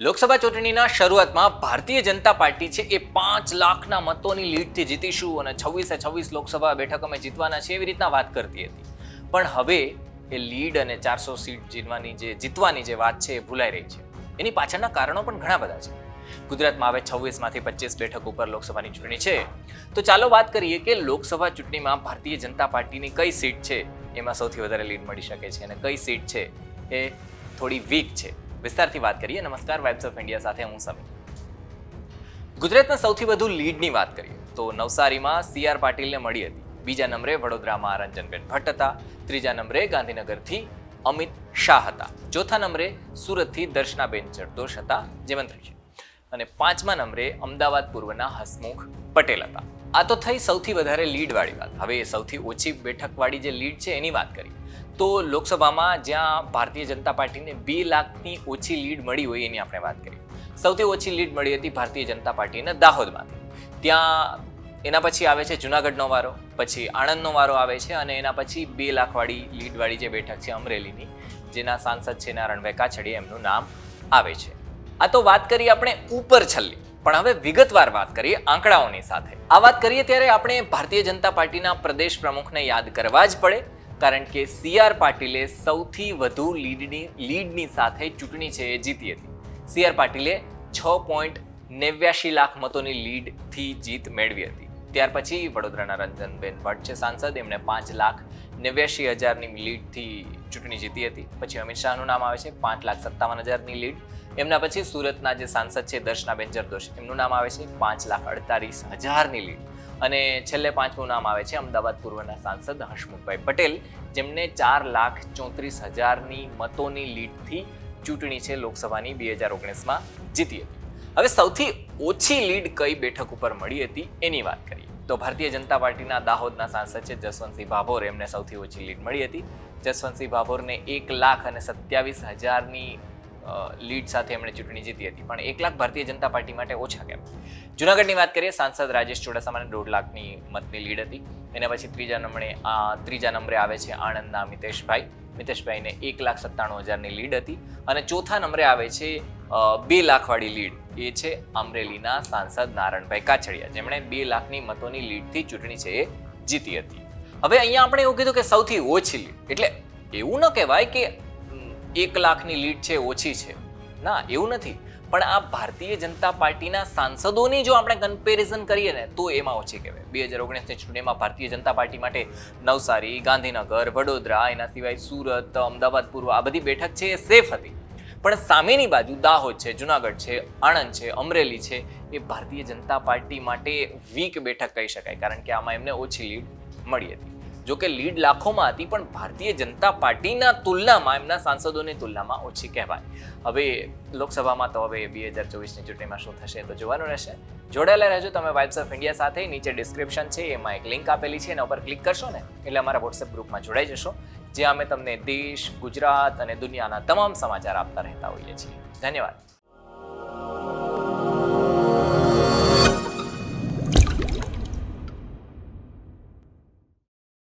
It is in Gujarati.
લોકસભા ચૂંટણીના શરૂઆતમાં ભારતીય જનતા પાર્ટી છે એ પાંચ લાખના મતોની લીડથી જીતીશું અને છવ્વીસે છવ્વીસ લોકસભા બેઠક અમે જીતવાના છે એવી રીતના વાત કરતી હતી. પણ હવે એ લીડ અને ચારસો સીટ જીતવાની જે જીતવાની જે વાત છે એ ભૂલાઈ રહી છે. એની પાછળના કારણો પણ ઘણા બધા છે. ગુજરાતમાં હવે છવ્વીસમાંથી પચીસ બેઠક ઉપર લોકસભાની ચૂંટણી છે. તો ચાલો વાત કરીએ કે લોકસભા ચૂંટણીમાં ભારતીય જનતા પાર્ટીની કઈ સીટ છે? એમાં સૌથી વધારે લીડ મળી શકે છે અને કઈ સીટ છે? એ થોડી વીક છે. વિસ્તારથી વાત કરીએ. નમસ્કાર વાઇબ્સ ઓફ ઇન્ડિયા સાથે હું સમીર. ગુજરાતમાં સૌથી વધુ લીડની વાત કરીએ તો નવસારીમાં સી આર પાટીલને મળી હતી. બીજા નંબરે વડોદરામાં રંજનબેન ભટ્ટ હતા. ત્રીજા નંબરે ગાંધીનગરથી અમિત શાહ હતા. ચોથા નંબરે સુરતથી દર્શનાબેન જરદોશ હતા, જે મંત્રી છે. અને પાંચમા નંબરે અમદાવાદ પૂર્વના હસમુખ પટેલ હતા. આ તો થઈ સૌથી વધારે લીડવાળી વાત. હવે સૌથી ઓછી બેઠકવાળી જે લીડ છે એની વાત કરીએ. તો લોકસભામાં જ્યાં ભારતીય જનતા પાર્ટીને બે લાખની ઓછી લીડ મળી હોય એની આપણે વાત કરીએ. સૌથી ઓછી લીડ મળી હતી ભારતીય જનતા પાર્ટીને દાહોદમાંથી. ત્યાં એના પછી આવે છે જુનાગઢનો વારો, પછી આણંદનો વારો આવે છે અને એના પછી બે લાખવાળી લીડવાળી જે બેઠક છે અમરેલીની, જેના સાંસદ છે નારણભાઈ કાછડિયા એમનું નામ આવે છે. આ તો વાત કરી આપણે ઉપર છલ્લી. પણ હવે વિગતવાર વાત કરીએ આંકડાઓની સાથે. આ વાત કરીએ ત્યારે આપણે ભારતીય જનતા પાર્ટીના પ્રદેશ પ્રમુખને યાદ કરવા જ પડે, કારણ કે સી આર પાટીલે સૌથી વધુ લીડની લીડની સાથે ચૂંટણી છે એ જીતી હતી. સી આર પાટીલે છ પોઈન્ટ નેવ્યાશી લાખ મતોની લીડથી જીત મેળવી હતી. ત્યાર પછી વડોદરાના રંજનબેન ભટ્ટ છે સાંસદ. એમણે પાંચ લાખ નેવ્યાશી હજારની લીડથી ચૂંટણી જીતી હતી. પછી અમિત શાહનું નામ આવે છે, પાંચ લાખ સત્તાવન હજારની લીડ. એમના પછી સુરતના જે સાંસદ છે દર્શનાબેન જરદોશ, એમનું નામ આવે છે, પાંચ લાખ અડતાલીસ હજારની લીડ. અને છેલ્લે પાંચમું નામ આવે છે અમદાવાદ પૂર્વના સાંસદ હસમુખભાઈ પટેલ, જેમને ચાર લાખ ચોત્રીસ હજારની મતોની લીડથી ચૂંટણી છે લોકસભાની બે હજાર ઓગણીસમાં જીતી હતી. હવે સૌથી ઓછી લીડ કઈ બેઠક ઉપર મળી હતી એની વાત કરીએ. તો ભારતીય જનતા પાર્ટીના દાહોદના સાંસદ છે જસવંતસિંહ ભાભોર, એમને સૌથી ઓછી લીડ મળી હતી. જસવંતસિંહ ભાભોરને એક લાખ અને સત્યાવીસ હજારની લીડ સાથે એમણે ચૂંટણી જીતી હતી. પણ એક લાખ ભારતીય જનતા પાર્ટી માટે ઓછા કેમ? જુનાગઢની વાત કરીએ, સાંસદ રાજેશ ચુડાસમાને દોઢ લાખની મતની લીડ હતી. એના પછી ત્રીજા નંબરે આ ત્રીજા નંબરે આવે છે આણંદના મિતેશભાઈ. મિતેશભાઈને એક લાખ સત્તાણું હજારની લીડ હતી. અને ચોથા નંબરે આવે છે બે લાખવાળી લીડ. એ છે અમરેલીના સાંસદ નારણભાઈ કાછડિયા. જેમણે બે લાખની મતોની લીડથી ચૂંટણી છે એ જીતી હતી. હવે અહીંયા આપણે એવું કીધું કે સૌથી ઓછી લીડ. એટલે એવું ન કહેવાય કે એક લાખની લીડ છે, ઓછી છે. ના, એવું નથી. પણ આ ભારતીય જનતા પાર્ટીના સાંસદોની જો આપણે કમ્પેરિઝન કરીએ ને, તો એમાં ઓછી કહેવાય. બે હજાર ઓગણીસની ચૂંટણીમાં ભારતીય જનતા પાર્ટી માટે નવસારી, ગાંધીનગર, વડોદરા, એના સિવાય સુરત, અમદાવાદ, પૂર્વ આ બધી બેઠક છે એ સેફ હતી. પણ સામેની બાજુ દાહોદ છે, જુનાગઢ છે, આણંદ છે, અમરેલી છે, એ ભારતીય જનતા પાર્ટી માટે વીક બેઠક કહી શકાય, કારણ કે આમાં એમને ઓછી લીડ મળી હતી. જો કે લીડ લાખોમાં હતી, પણ ભારતીય જનતા પાર્ટીના તુલનામાં, એમના સાંસદોની તુલનામાં ઓછી કહેવાય. હવે લોકસભામાં તો હવે બે હજાર ચોવીસની ચૂંટણીમાં શું થશે તો જોવાનું રહેશે. જોડાયેલા રહેજો, તમે વાઇબ્સ ઓફ ઇન્ડિયા સાથે, નીચે ડિસ્ક્રિપ્શન છે, એમાં એક લિંક આપેલી છે, એના ઉપર ક્લિક કરશો ને, એટલે અમારા વોટ્સએપ ગ્રુપમાં જોડાઈ જશો, જ્યાં અમે તમને દેશ, ગુજરાત અને દુનિયાના તમામ સમાચાર આપતા રહેતા હોઈએ છીએ. ધન્યવાદ.